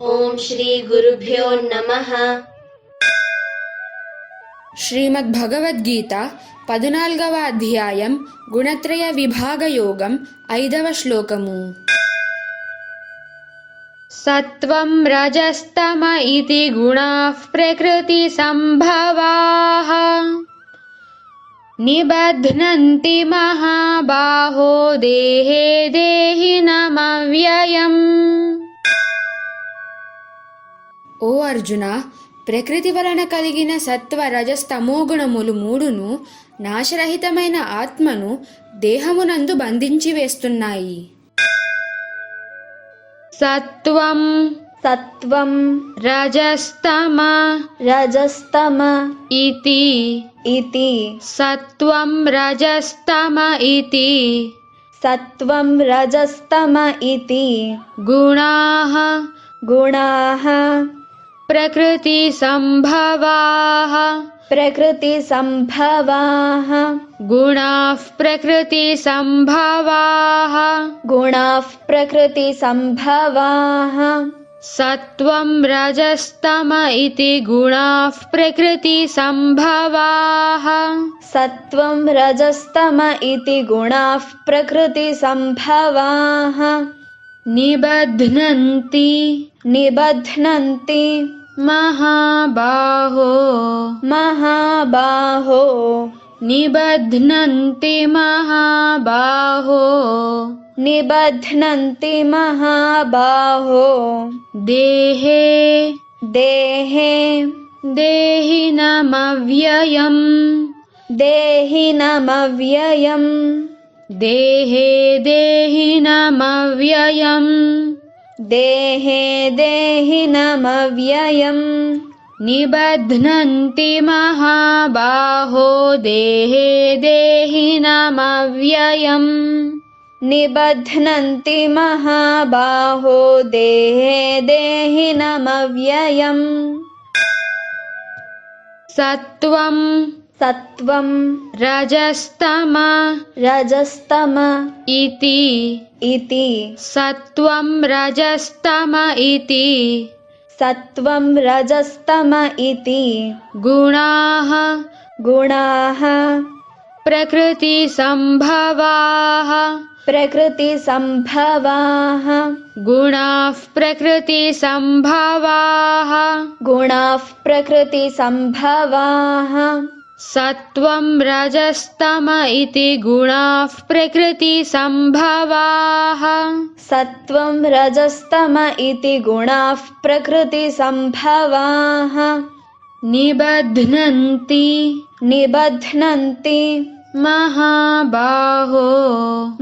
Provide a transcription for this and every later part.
ఓం శ్రీ గురుభ్యో నమః శ్రీమద్భగవద్గీత పద్నాలుగవ అధ్యాయం గుణత్రయ విభాగ యోగం ఐదవ శ్లోకము సత్వం రజస్తమ ఇతి గుణాః ప్రకృతి సంభవాః నిబధ్నంతి మహాబాహో దేహే దేహినమవ్యయం ఓ అర్జున ప్రకృతి వలన కలిగిన సత్వ రజస్తమో గుణములు మూడును నాశరహితమైన ఆత్మను దేహమునందు బంధించి వేస్తున్నాయి. సత్వం సత్వం రజస్తమ రజస్తమ ఇతి ఇతి సత్వం రజస్తమ ఇతి సత్వం రజస్తమ ఇతి గుణాః గుణాః प्रकृतिसम्भवाः। प्रकृतिसम्भवाः। गुणाः प्रकृतिसम्भवाः। गुणाः प्रकृतिसम्भवाः। सत्वं रजस्तम इति गुणाः प्रकृतिसम्भवाः। सत्त्वं रजस्तम इति गुणाः प्रकृतिसम्भवाः। निबध्नन्ति। निबध्नन्ति। महाबाहो। महाबाहो। निबध्नन्ति महाबाहो। निबध्नन्ति महाबाहो। देहे। देहे। देहिनमव्ययम्। देहिनमव्ययम्। देहे देहिनमव्ययम्। देहे देहिनमव्ययम् निबध्नन्ति महाबाहो देहे देहिनमव्ययम् निबध्नन्ति महाबाहो देहे देहिनमव्ययम् सत्वम् सत्वम् रजस्तम। रजस्तम इति। इति। सत्वम् रजस्तम इति। सत्वम् रजस्तम इति। गुणाः। गुणाः। प्रकृतिसम्भवाः। प्रकृतिसम्भवाः। गुणाः प्रकृतिसम्भवाः। गुणाः प्रकृतिसम्भवाः। सत्त्वं रजस्तम इति गुणाः प्रकृतिसम्भवाः। सत्त्वं रजस्तम इति गुणाः प्रकृतिसम्भवाः। निबध्नन्ति। निबध्नन्ति। महाबाहो।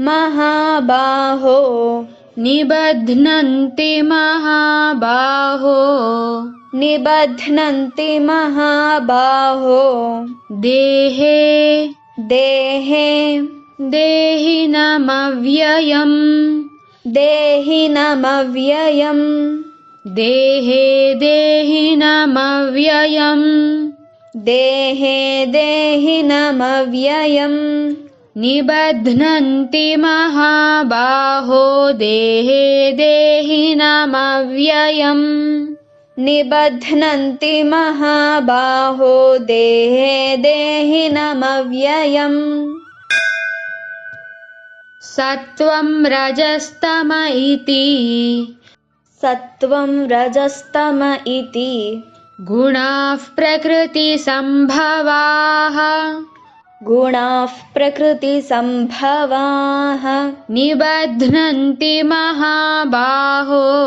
महाबाहो। निबध्नन्ति महाबाहो। निबध्नन्ति महाबाहो। देहे। देहे। देहिनमव्ययम्। देहिनमव्ययम्। देहे देहिनमव्ययम्। देहे देहिनमव्ययम्। निबध्नन्ति महाबाहो। देहे देहिनमव्ययम्। निबध्नन्ति महाबाहो देहे देहिनमव्ययम्। सत्वम् रजस्तम इति। सत्त्वं रजस्तम इति। गुणाः प्रकृतिसम्भवाः। गुणाः प्रकृतिसम्भवाः। निबध्नन्ति महाबाहो।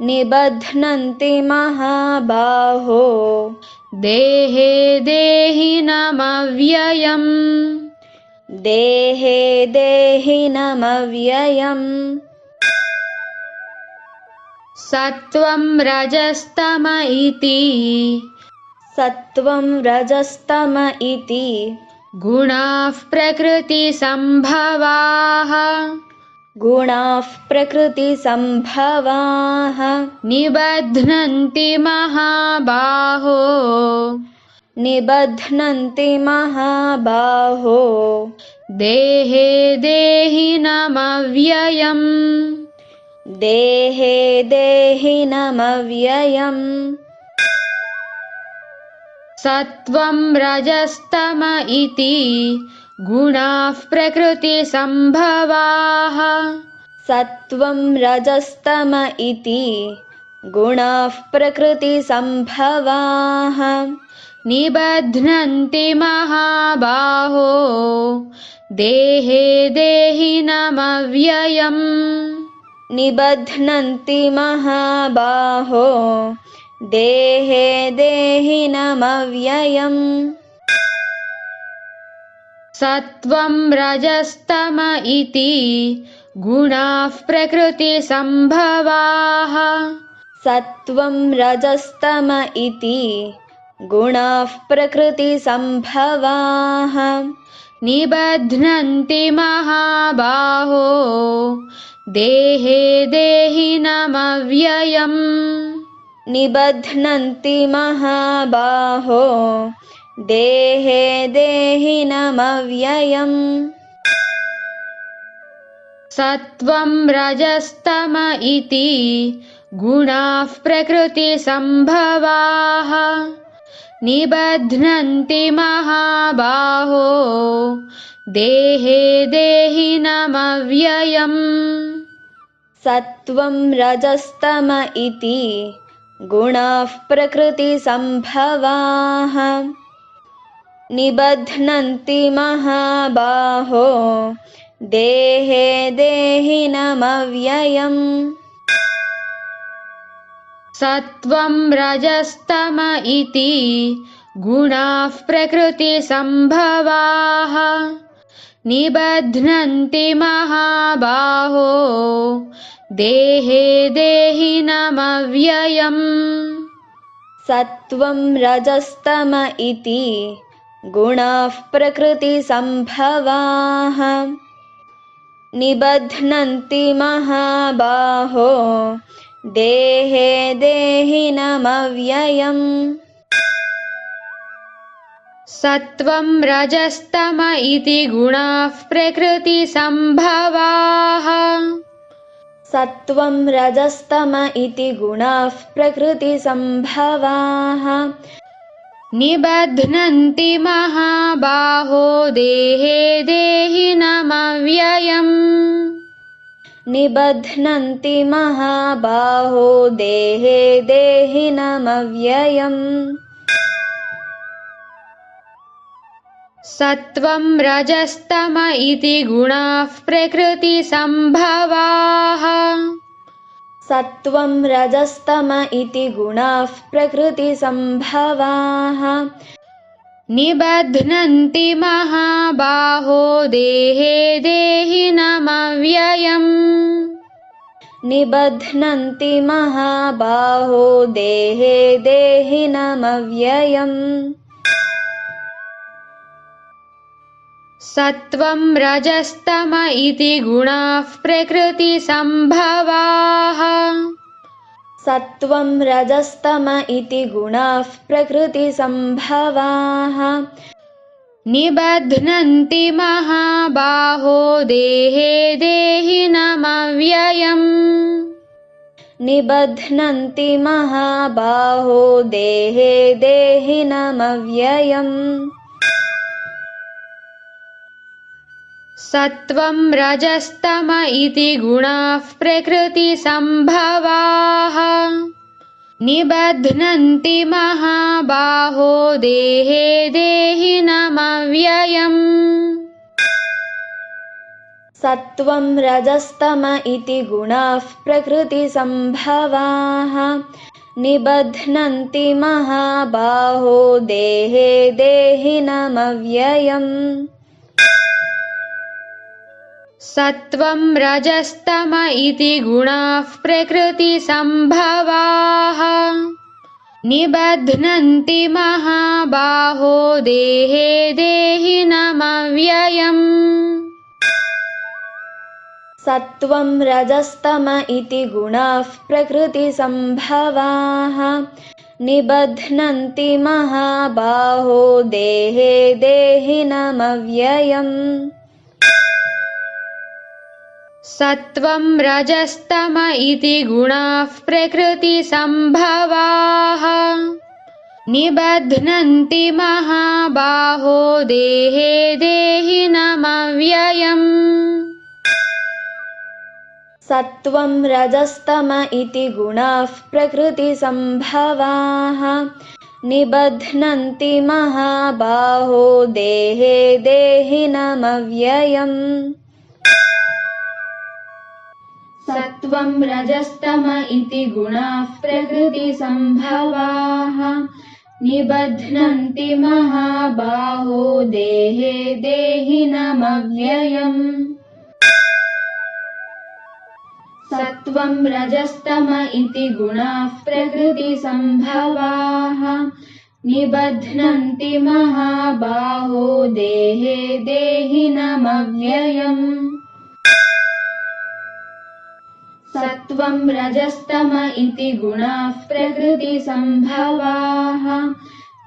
निबध्नन्ति महाबाहो। देहेयम् इति। सत्वं रजस्तम इति। गुणाः प्रकृतिसम्भवाः। गुणाः प्रकृतिसम्भवाः। निबध्नन्ति महाबाहो। निबध्नन्ति महाबाहो। देहे देहि नमव्ययम् देहे देहि नमव्ययम् स रजस्तम इति गुणाः प्रकृतिसम्भवाः। सत्त्वं रजस्तम इति गुणाः प्रकृतिसम्भवाः। निबध्नन्ति महाबाहो देहे देहिनमव्ययम्। निबध्नन्ति महाबाहो देहे देहिनमव्ययम् सत्त्वं रजस्तम इति। गुणाः प्रकृतिसम्भवाः। सत्त्वं रजस्तम इति। गुणाः प्रकृतिसम्भवाः। निबध्नन्ति महाबाहो। देहे देहिनमव्ययम्। निबध्नन्ति महाबाहो देहे देहिनमव्ययम्। सत्त्वं रजस्तम इति गुणाः प्रकृतिसम्भवाः। निबध्नन्ति महाबाहो देहे देहिनमव्ययम्। सत्त्वं रजस्तम इति गुणाः प्रकृतिसम्भवाः निबध्नन्ति महाबाहो। देहे देहिनमव्ययम्। सत्त्वं रजस्तम इति गुणाः प्रकृतिसम्भवाः। निबध्नन्ति महाबाहो। देहे देहिनमव्ययम्। सत्त्वं रजस्तम इति गुणाः प्रकृतिसम्भवाः। निबध्नन्ति महाबाहो देहे देहिनमव्ययम्। सत्त्वं रजस्तम इति गुणाः प्रकृतिसम्भवाः। सत्त्वं रजस्तम इति गुणाः प्रकृतिसम्भवाः निबध्नन्ति महाबाहो देहे देहिनमव्ययम् निबध्नन्ति महाबाहो देहे देहिनमव्ययम् सत्त्वं रजस्तम इति गुणाः प्रकृतिसम्भवाः सत्त्वं रजस्तम इति गुणाः प्रकृतिसम्भवाः। निबध्नन्ति महाबाहो देहे देहिनमव्ययम्। निबध्नन्ति महाबाहो देहे देहिनमव्ययम् सत्त्वं रजस्तम इति गुणाः प्रकृतिसम्भवाः। सत्त्वं रजस्तम इति गुणाः प्रकृतिसम्भवाः। निबध्नन्ति महाबाहो देहे देहिनमव्ययम्। निबध्नन्ति महाबाहो देहे देहिनमव्ययम् सत्त्वं रजस्तम इति गुणाः प्रकृतिसम्भवाः। निबध्नन्ति महाबाहो देहे देहिनमव्ययम्। सत्त्वं रजस्तम इति गुणाः प्रकृतिसम्भवाः। निबध्नन्ति महाबाहो देहे देहिनमव्ययम् सत्त्वं रजस्तम इति गुणाः प्रकृतिसम्भवाः। निबध्नन्ति महाबाहो देहे देहिनमव्ययम्। सत्त्वं रजस्तम इति गुणाः प्रकृतिसम्भवाः। निबध्नन्ति महाबाहो देहे देहिनमव्ययम् सत्त्वं रजस्तम इति गुणाः प्रकृतिसम्भवाः। निबध्नन्ति महाबाहो देहे देहिनमव्ययम्। सत्त्वं रजस्तम इति गुणाः प्रकृतिसम्भवाः। निबध्नन्ति महाबाहो देहे देहिनमव्ययम् सत्त्वं रजस्तम इति गुणाः प्रकृतिसम्भवाः। निबध्नन्ति महाबाहो देहे देहिनमव्ययम्। सत्त्वं रजस्तम इति गुणाः प्रकृतिसम्भवाः। निबध्नन्ति महाबाहो देहे देहिनमव्ययम् सत्त्वं रजस्तम इति गुणाः प्रकृतिसम्भवाः।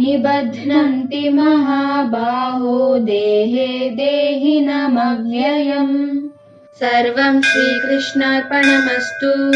निबध्नन्ति महाबाहो देहे देहिनमव्ययम्। सर्वं श्रीकृष्णार्पणमस्तु